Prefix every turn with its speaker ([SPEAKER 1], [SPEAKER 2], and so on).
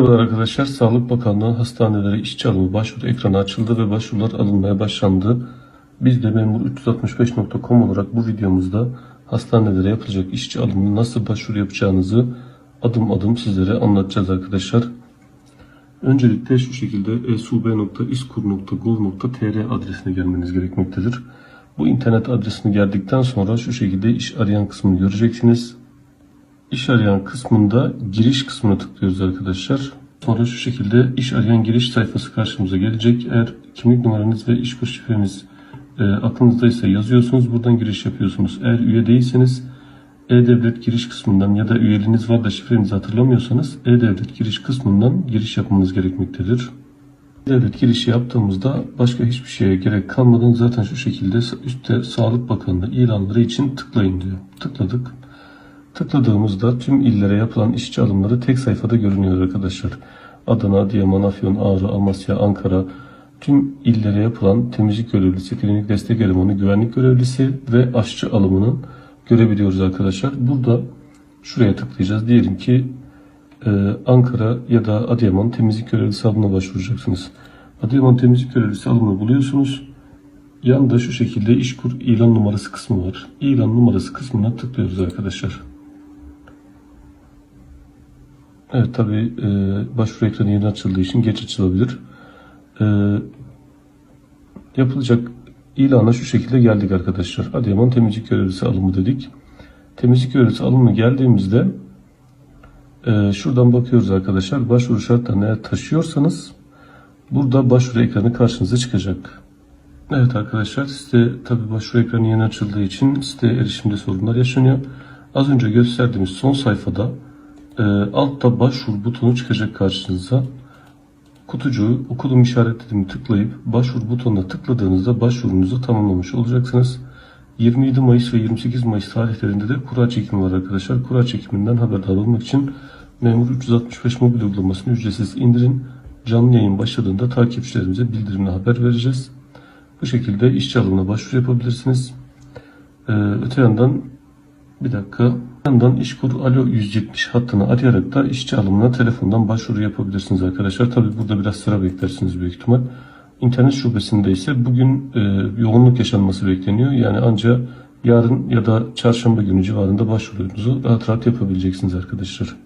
[SPEAKER 1] Merhabalar arkadaşlar. Sağlık Bakanlığı hastanelere işçi alımı başvuru ekranı açıldı ve başvurular alınmaya başlandı. Biz de memur365.com olarak bu videomuzda hastanelere yapılacak işçi alımını nasıl başvuru yapacağınızı adım adım sizlere anlatacağız arkadaşlar. Öncelikle şu şekilde sub.iskur.gov.tr adresine gelmeniz gerekmektedir. Bu internet adresine geldikten sonra şu şekilde iş arayan kısmını göreceksiniz. İş arayan kısmında giriş kısmına tıklıyoruz arkadaşlar. Sonra şu şekilde iş arayan giriş sayfası karşımıza gelecek. Eğer kimlik numaranız ve iş kuruş şifreniz e, aklınızdaysa yazıyorsunuz. Buradan giriş yapıyorsunuz. Eğer üye değilseniz E-Devlet giriş kısmından ya da üyeliğiniz var da şifrenizi hatırlamıyorsanız E-Devlet giriş kısmından giriş yapmanız gerekmektedir. Devlet girişi yaptığımızda başka hiçbir şeye gerek kalmadan zaten şu şekilde üstte Sağlık Bakanlığı ilanları için tıklayın diyor. Tıkladık. Tıkladığımızda tüm illere yapılan işçi alımları tek sayfada görünüyor arkadaşlar. Adana, Adıyaman, Afyon, Ağrı, Amasya, Ankara tüm illere yapılan temizlik görevlisi, klinik destek elemanı, güvenlik görevlisi ve aşçı alımını görebiliyoruz arkadaşlar. Burada şuraya tıklayacağız. Diyelim ki e, Ankara ya da Adıyaman temizlik görevlisi alımına başvuracaksınız. Adıyaman temizlik görevlisi alımını buluyorsunuz. Yanında şu şekilde işkur ilan numarası kısmı var. İlan numarası kısmına tıklıyoruz arkadaşlar. Evet tabi başvuru ekranı yeni açıldığı için geç açılabilir. E, yapılacak ilana şu şekilde geldik arkadaşlar. Adıyaman temizlik görevlisi alımı dedik. Temizlik görevlisi alımına geldiğimizde e, şuradan bakıyoruz arkadaşlar. Başvuru şartlarını eğer taşıyorsanız burada başvuru ekranı karşınıza çıkacak. Evet arkadaşlar site tabi başvuru ekranı yeni açıldığı için site erişimde sorunlar yaşanıyor. Az önce gösterdiğimiz son sayfada e, altta başvur butonu çıkacak karşınıza. Kutucuğu okulum işaretlediğimi tıklayıp başvur butonuna tıkladığınızda başvurunuzu tamamlamış olacaksınız. 27 Mayıs ve 28 Mayıs tarihlerinde de kura çekimi var arkadaşlar. Kura çekiminden haberdar olmak için Memur 365 mobil uygulamasını ücretsiz indirin. Canlı yayın başladığında takipçilerimize bildirimle haber vereceğiz. Bu şekilde işçi alımına başvuru yapabilirsiniz. Ee, öte yandan bir dakika. Bir yandan İşkur Alo 170 hattını arayarak da işçi alımına telefondan başvuru yapabilirsiniz arkadaşlar. Tabi burada biraz sıra beklersiniz büyük ihtimal. İnternet şubesinde ise bugün e, yoğunluk yaşanması bekleniyor. Yani ancak yarın ya da çarşamba günü civarında başvurunuzu rahat rahat yapabileceksiniz arkadaşlar.